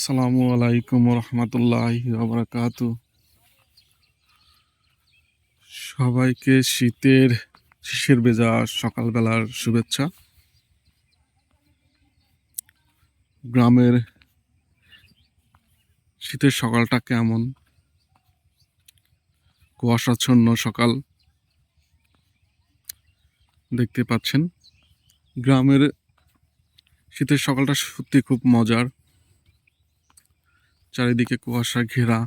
আসসালামু আলাইকুম রহমতুল্লাহ বাবরাকাত সবাইকে শীতের, শীষের বেজা সকালবেলার শুভেচ্ছা। গ্রামের শীতের সকালটা কেমন? কুয়াশাচ্ছন্ন সকাল। দেখতে পাচ্ছেন, গ্রামের শীতের সকালটা সত্যি খুব মজার। চারিদিকে কুয়াশা, ঘেরা।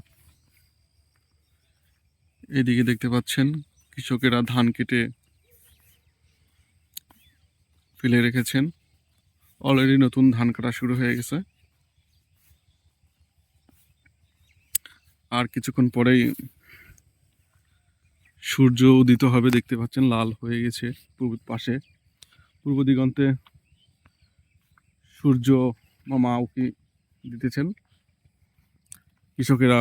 এদিকে দেখতে পাচ্ছেন কৃষকেরা ধান কেটে ফেলে রেখেছেন। অলরেডি নতুন ধান কাটা শুরু হয়ে গেছে। আর কিছুক্ষণ পরেই সূর্য উদিত হবে, দেখতে পাচ্ছেন লাল হয়ে গেছে পূর্ব পাশে। পূর্ব দিগন্তে সূর্য মামা উকি দিতেছেন। কৃষকেরা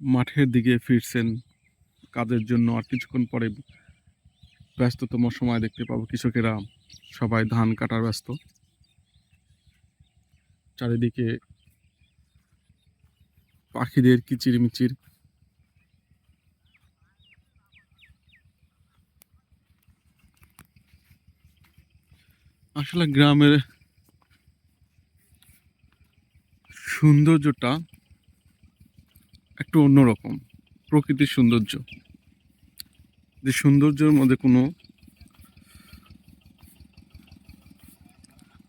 মাঠের দিকে ফিরছেন কাজের জন্য, আর কিছুক্ষণ পরে ব্যস্ততম সময় দেখতে পাবো কৃষকেরা সবাই ধান কাটার ব্যস্ত। চারিদিকে পাখিদের কিচিরমিচির। আসলে গ্রামের সৌন্দর্যটা একটু অন্যরকম, প্রকৃতির সৌন্দর্য। যে সৌন্দর্যের মধ্যে কোনো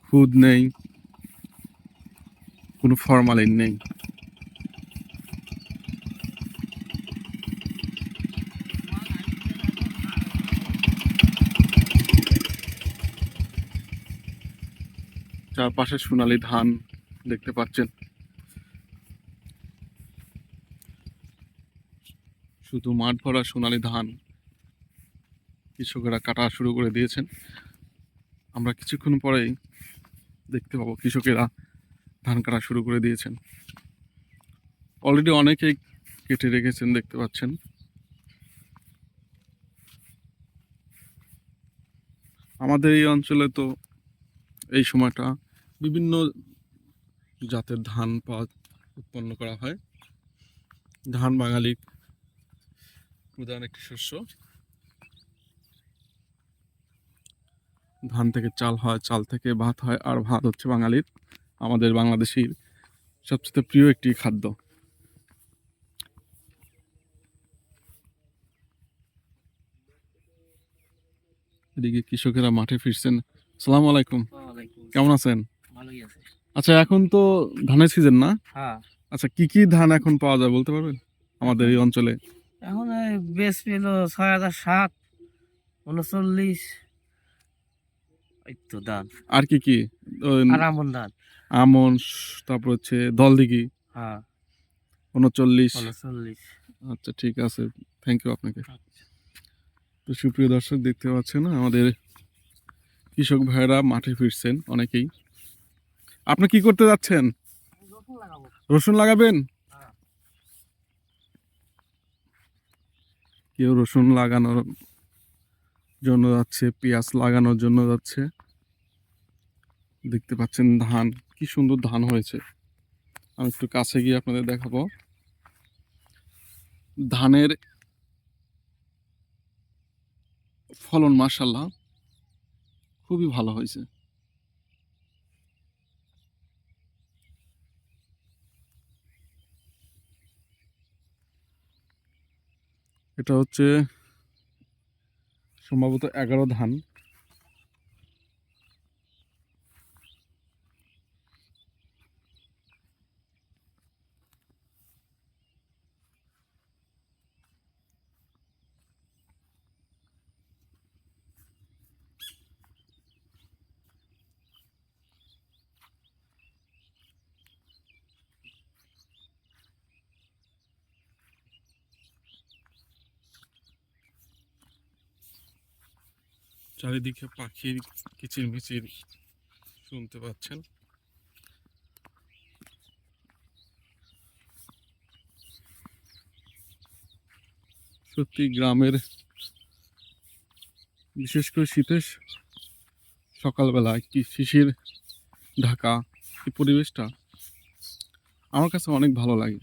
খুদ নেই, কোনো ফরমালিন নেই। চারপাশে সোনালি ধান দেখতে পাচ্ছেন। শুধু মাঠ ভরা সোনালি ধান কৃষকেরা কাটা শুরু করে দিয়েছেন। আমরা কিছুক্ষণ পরেই দেখতে পাবো কৃষকেরা ধান কাটা শুরু করে দিয়েছেন। অলরেডি অনেকেই কেটে রেখেছেন, দেখতে পাচ্ছেন। আমাদের এই অঞ্চলে তো এই সময়টা বিভিন্ন জাতের ধান পাওয়া উৎপন্ন করা হয়। ধান বাঙালির প্রধান একটি শস্য। ধান থেকে চাল হয় চাল থেকে ভাত হয় আর ভাত হচ্ছে বাঙালির আমাদের বাংলাদেশির সবচেয়ে প্রিয় একটি খাদ্য। এদিকে কৃষকেরা মাঠে ফিরছেন। সালাম আলাইকুম। কেমন আছেন? আচ্ছা এখন তো ধানের সিজন না? হ্যাঁ। আচ্ছা কি কি ধান এখন পাওয়া যায় বলতে পারবেন? আমাদের এই অঞ্চলে। এখন বেশ পেল ছয় হাজার সাত উনচল্লিশ। তো ধান আর কি কি? আর আমন ধান। আমন তারপর হচ্ছে দলদিঘি হ্যাঁ। উনচল্লিশ। উনচল্লিশ। আচ্ছা ঠিক আছে। থ্যাংক ইউ আপনাকে। তো সুপ্রিয় দর্শক দেখতে পাচ্ছেন আমাদের কৃষক ভাইরা মাঠে ফিরছেন অনেকেই। আপনি কি করতে যাচ্ছেন? রসুন লাগাবেন? কেউ রসুন লাগানোর জন্য যাচ্ছে, পেঁয়াজ লাগানোর জন্য যাচ্ছে। দেখতে পাচ্ছেন ধান, কি সুন্দর ধান হয়েছে। আমি একটু কাছে গিয়ে আপনাদের দেখাবো। ধানের ফলন মার্শাল্লাহ খুবই ভালো হয়েছে। এটা হচ্ছে সম্ভবত এগারো ধান। চারিদিকে পাখির কিচিরমিচির শুনতে পাচ্ছেন। সত্যি গ্রামের, বিশেষ করে শীতের সকালবেলা একটি শিশির ঢাকা এই পরিবেশটা আমার কাছে অনেক ভালো লাগে।